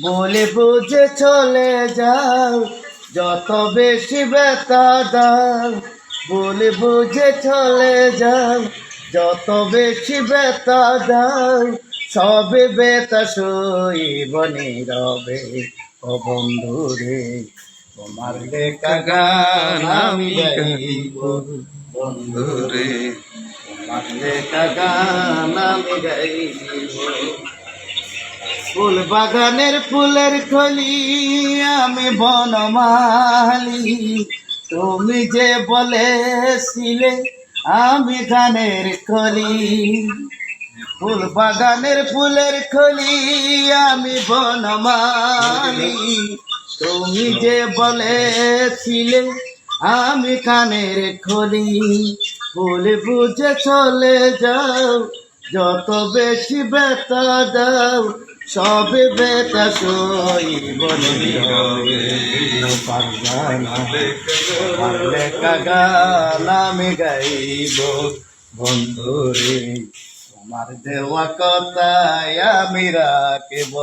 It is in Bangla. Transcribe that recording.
বলে বুঝে চলে যাও, যত বেশি ব্যথা দাও। বলে বুঝে চলে যাও, যত বেশি ব্যথা দাও। সবে বেতা সইব রবে, ও বন্ধু রে, তোমার লেখা গান আমি গাইব। বন্ধু রে, তোমার লেখা গান আমি গাইব। ফুল বাগানের ফুলের কলি আমি বনমালি। তুমি যে বলেছিলে আমি গানের কলি ফুল বাগানের ফুলের কলি আমি বনমালি। তুমি যে বলেছিলে আমি কানের খলি, ফুল বুঝে চলে যাও, যত বেশি বেতা দাও সবে বেতা সইব পারলে কাগান আমি গাইব। বন্ধুরে তোমার দেওয়া কথায় আমি রাখব।